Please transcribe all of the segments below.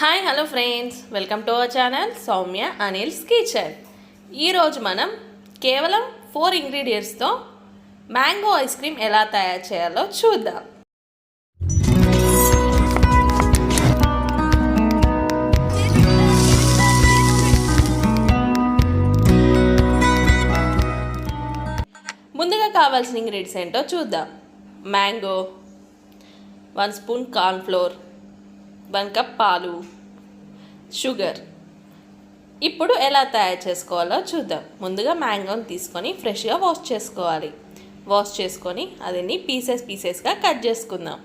Hi hello friends welcome to our channel Soumya Anil's kitchen ఈరోజు మనం కేవలం four ఇంగ్రీడియంట్స్తో మ్యాంగో ఐస్ క్రీమ్ ఎలా తయారు చేయాలో చూద్దాం. ముందుగా కావాల్సిన ఇంగ్రీడియంట్స్ ఏంటో చూద్దాం. Mango one spoon cornflour one cup పాలు షుగర్. ఇప్పుడు ఎలా తయారు చేసుకోవాలో చూద్దాం. ముందుగా మ్యాంగోని తీసుకొని ఫ్రెష్గా వాష్ చేసుకోవాలి. వాష్ చేసుకొని అదిని పీసెస్ పీసెస్గా కట్ చేసుకుందాం.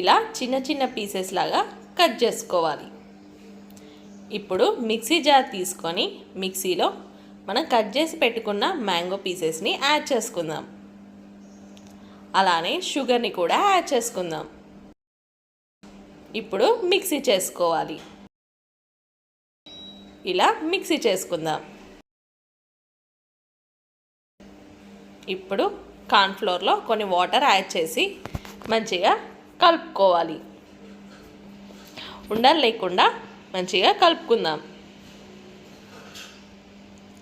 ఇలా చిన్న చిన్న పీసెస్ లాగా కట్ చేసుకోవాలి. ఇప్పుడు మిక్సీ జార్ తీసుకొని మిక్సీలో మనం కట్ చేసి పెట్టుకున్న మ్యాంగో పీసెస్ని యాడ్ చేసుకుందాం. అలానే షుగర్ని కూడా యాడ్ చేసుకుందాం. ఇప్పుడు మిక్సీ చేసుకోవాలి. ఇలా మిక్సీ చేసుకుందాం. ఇప్పుడు కార్న్ఫ్లోర్లో కొన్ని వాటర్ యాడ్ చేసి మంచిగా కలుపుకోవాలి. ఉండలు లేకుండా మంచిగా కలుపుకుందాం.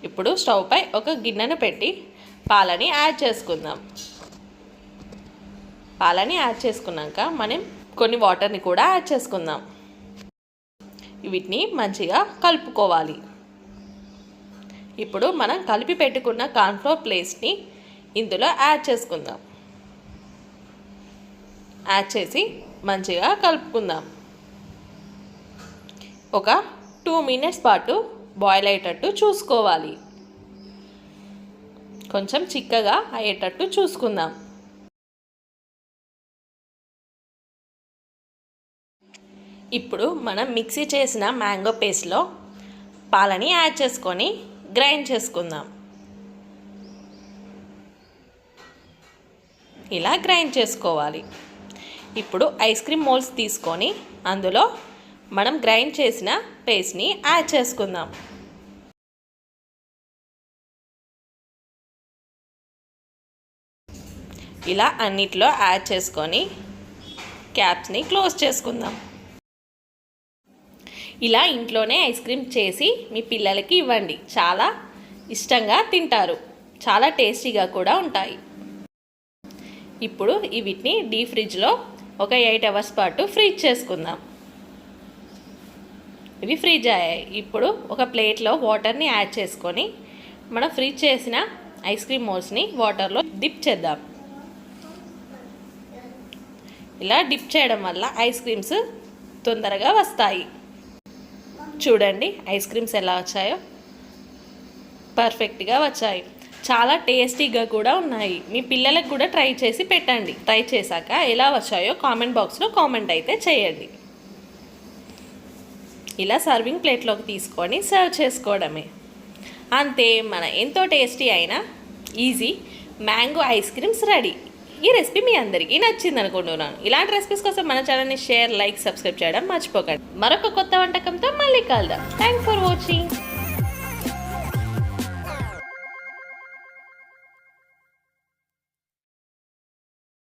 ఇప్పుడు స్టవ్పై ఒక గిన్నెను పెట్టి పాలని యాడ్ చేసుకుందాం. పాలని యాడ్ చేసుకున్నాక మనం కొన్ని వాటర్ని కూడా యాడ్ చేసుకుందాం. వీటిని మంచిగా కలుపుకోవాలి. ఇప్పుడు మనం కలిపి పెట్టుకున్న కార్న్ఫ్లోర్ ప్లేస్ని ఇందులో యాడ్ చేసుకుందాం. యాడ్ చేసి మంచిగా కలుపుకుందాం. ఒక టూ మినిట్స్ పాటు బాయిల్ అయ్యేటట్టు చూసుకోవాలి. కొంచెం చిక్కగా అయ్యేటట్టు చూసుకుందాం. ఇప్పుడు మనం మిక్సీ చేసిన మ్యాంగో పేస్ట్లో పాలని యాడ్ చేసుకొని గ్రైండ్ చేసుకుందాం. ఇలా గ్రైండ్ చేసుకోవాలి. ఇప్పుడు ఐస్ క్రీమ్ మోల్స్ తీసుకొని అందులో మనం గ్రైండ్ చేసిన పేస్ట్ని యాడ్ చేసుకుందాం. ఇలా అన్నిట్లో యాడ్ చేసుకొని క్యాప్స్ని క్లోజ్ చేసుకుందాం. ఇలా ఇంట్లోనే ఐస్ క్రీమ్ చేసి మీ పిల్లలకి ఇవ్వండి. చాలా ఇష్టంగా తింటారు. చాలా టేస్టీగా కూడా ఉంటాయి. ఇప్పుడు వీటిని డీ ఫ్రిడ్జ్లో ఒక ఎయిట్ అవర్స్ పాటు ఫ్రీజ్ చేసుకుందాం. ఇవి ఫ్రీజ్ అయ్యాయి. ఇప్పుడు ఒక ప్లేట్లో వాటర్ని యాడ్ చేసుకొని మనం ఫ్రీజ్ చేసిన ఐస్ క్రీమ్ మోల్స్ని వాటర్లో డిప్ చేద్దాం. ఇలా డిప్ చేయడం వల్ల ఐస్ క్రీమ్స్ తొందరగా వస్తాయి. చూడండి ఐస్ క్రీమ్స్ ఎలా వచ్చాయో. పర్ఫెక్ట్గా వచ్చాయి. చాలా టేస్టీగా కూడా ఉన్నాయి. మీ పిల్లలకు కూడా ట్రై చేసి పెట్టండి. ట్రై చేశాక ఎలా వచ్చాయో కామెంట్ బాక్స్లో కామెంట్ అయితే చేయండి. ఇలా సర్వింగ్ ప్లేట్లోకి తీసుకొని సర్వ్ చేసుకోవడమే. అంతే మన ఎంతో టేస్టీ అయినా easy. Mango ice creams ready. ఈ రెసిపీ మీ అందరికీ నచ్చింది అనుకుంటున్నాను. ఇలాంటి రెసిపీస్ కోసం మన ఛానల్ని షేర్ లైక్ సబ్స్క్రైబ్ చేయడం మర్చిపోకండి. మరొక కొత్త వంటకంతో మళ్ళీ కలుద్దాం. Thanks for watching